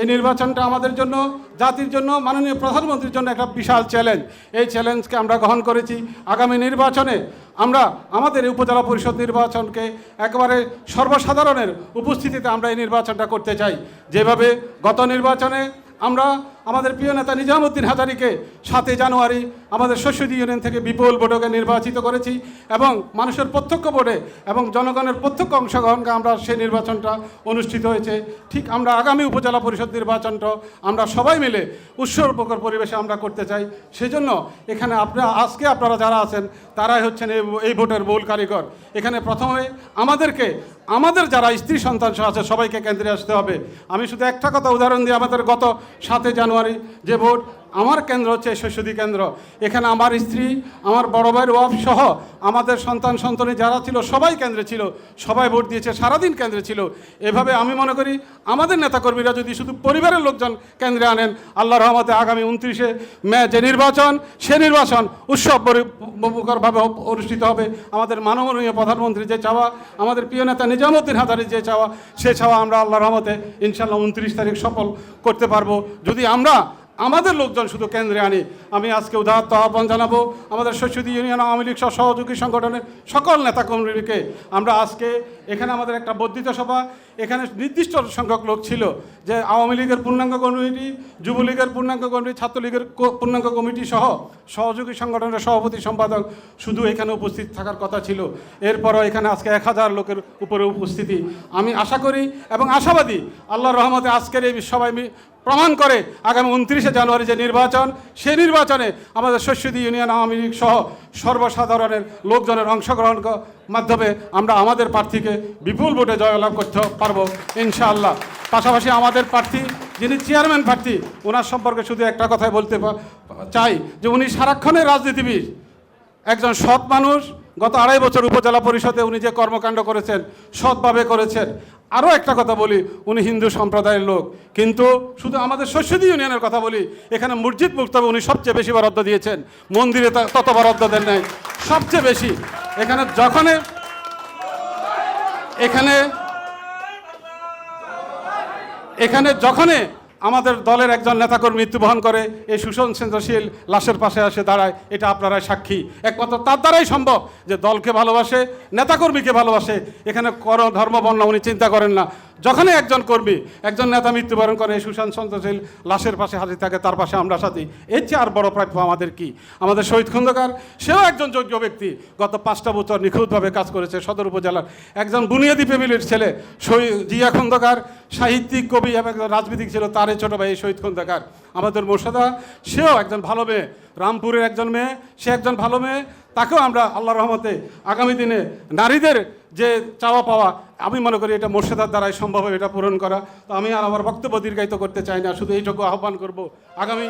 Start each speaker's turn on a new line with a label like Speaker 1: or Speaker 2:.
Speaker 1: এই নির্বাচনটা আমাদের জন্য, জাতির জন্য, মাননীয় প্রধানমন্ত্রীর জন্য একটা বিশাল চ্যালেঞ্জ এই চ্যালেঞ্জকে আমরা গ্রহণ করেছি। আগামী নির্বাচনে আমরা আমাদের উপজেলা পরিষদ নির্বাচনকে একেবারে সর্বসাধারণের উপস্থিতিতে আমরা এই নির্বাচনটা করতে চাই। যেভাবে গত নির্বাচনে আমরা আমাদের প্রিয় নেতা নিজামুদ্দিন হাজারিকে সাতই জানুয়ারি আমাদের শস্যদী ইউনিয়ন থেকে বিপুল ভোটকে নির্বাচিত করেছি এবং মানুষের প্রত্যক্ষ ভোটে এবং জনগণের প্রত্যক্ষ অংশগ্রহণকে আমরা সেই নির্বাচনটা অনুষ্ঠিত হয়েছে। ঠিক আমরা আগামী উপজেলা পরিষদ নির্বাচনটা আমরা সবাই মিলে উৎসর্গকর পরিবেশে আমরা করতে চাই। সেজন্য এখানে আপনারা আজকে আপনারা যারা আছেন, তারাই হচ্ছেন এই ভোটের মূল কারিগর। এখানে প্রথমে আমাদেরকে, আমাদের যারা স্ত্রী সন্তান আছে, সবাইকে কেন্দ্রে আসতে হবে। আমি শুধু একটা কথা উদাহরণ দিই আমাদের গত সাতই জানুয়ারি যে ভোট আমার কেন্দ্র হচ্ছে শস্যদী কেন্দ্র। এখানে আমার স্ত্রী, আমার বড় ভাইয়ের ওয়াফ সহ আমাদের সন্তান সন্তানী যারা ছিল, সবাই কেন্দ্রে ছিল। সবাই ভোট দিয়েছে, সারাদিন কেন্দ্রে ছিল। এভাবে আমি মনে করি, আমাদের নেতাকর্মীরা যদি শুধু পরিবারের লোকজন কেন্দ্রে আনেন আল্লাহ রহমতে আগামী উনত্রিশে মে যে নির্বাচন, সে নির্বাচন উৎসব পরিকরভাবে অনুষ্ঠিত হবে। আমাদের মাননীয় প্রধানমন্ত্রী যে চাওয়া, আমাদের প্রিয় নেতা নিজামুদ্দিন হাজারির যে চাওয়া, সে চাওয়া আমরা আল্লাহ রহমতে ইনশাল্লাহ উনত্রিশ তারিখ সফল করতে পারব। যদি আমরা আমাদের লোকজন শুধু কেন্দ্রে আনি। আমি আজকে উদাহরণ আহ্বান জানাব, আমাদের শস্যদী ইউনিয়ন আওয়ামী লীগ সহ সহযোগী সংগঠনের সকল নেতাকর্মীকে। আমরা আজকে এখানে আমাদের একটা বর্ধিত সভা, এখানে নির্দিষ্ট সংখ্যক লোক ছিল, যে আওয়ামী লীগের পূর্ণাঙ্গ কমিটি যুবলীগের পূর্ণাঙ্গ কমিটি ছাত্রলীগের পূর্ণাঙ্গ কমিটি সহ সহযোগী সংগঠনের সভাপতি, সম্পাদক শুধু এখানে উপস্থিত থাকার কথা ছিল। এরপরও এখানে আজকে এক হাজার লোকের উপরে উপস্থিতি। আমি আশা করি এবং আশাবাদী আল্লাহর রহমতে আজকের এই সবাই প্রমাণ করে আগামী উনত্রিশে জানুয়ারি যে নির্বাচন সেই নির্বাচনে আমাদের শস্যদী ইউনিয়ন আওয়ামী লীগ সহ সর্বসাধারণের লোকজনের অংশগ্রহণ মাধ্যমে আমরা আমাদের প্রার্থীকে বিপুল ভোটে জয়লাভ করতে পারব, ইনশাআল্লাহ। পাশাপাশি আমাদের প্রার্থী, যিনি চেয়ারম্যান প্রার্থী, ওনার সম্পর্কে শুধু একটা কথাই বলতে চাই, যে উনি সারাক্ষণের রাজনীতিবিদ। একজন সৎ মানুষ, গত আড়াই বছর উপজেলা পরিষদে উনি যে কর্মকাণ্ড করেছেন, সৎভাবে করেছেন। আরও একটা কথা বলি, উনি হিন্দু সম্প্রদায়ের লোক। কিন্তু শুধু আমাদের শস্যদী ইউনিয়নের কথা বলি, এখানে মসজিদ মুক্তবে উনি সবচেয়ে বেশি বরাদ্দ দিয়েছেন। মন্দিরে তত বরাদ্দ দেন নাই। সবচেয়ে বেশি। এখানে যখনই এখানে এখানে যখনই আমাদের দলের একজন নেতাকর্মী মৃত্যুবরণ করে, এই সুশান্ত সেন্দ্রশীল লাশের পাশে আসে দাঁড়ায়, এটা আপনারা সাক্ষী। একমাত্র তার দ্বারাই সম্ভব যে দলকে ভালোবাসে, নেতাকর্মীকে ভালোবাসে। এখানে কর, ধর্ম, বর্ণ উনি চিন্তা করেন না। যখনই একজন কর্মী, একজন নেতা মৃত্যুবরণ করে সন্তোষীল লাশের পাশে হাজির থাকে, তার পাশে আমরা সাথী। এর চেয়ে আর বড় প্রাপ্য আমাদের কি? আমাদের শহীদ খন্দকার, সেও একজন যোগ্য ব্যক্তি। গত পাঁচটা বছর নিখুঁতভাবে কাজ করেছে সদর উপজেলার। একজন বুনিয়াদি ফ্যামিলির ছেলে শহীদ জিয়া খন্দকার সাহিত্যিক কবি এবং একজন রাজনীতিক ছিল তারে ছোট ভাই শহীদ খন্দকার। আমাদের মোর্শেদা, সেও একজন ভালো মেয়ে। রামপুরের একজন মেয়ে, সে একজন ভালো মেয়ে। তাকেও আমরা আল্লাহ রহমতে আগামী দিনে নারীদের যে চাওয়া পাওয়া, আমি মনে করি এটা মোর্শেদার দ্বারাই সম্ভব এটা পূরণ করা। তো আমি আর আমার বক্তব্য দীর্ঘায়িত করতে চাই না, শুধু এইটুকু আহ্বান করব। আগামী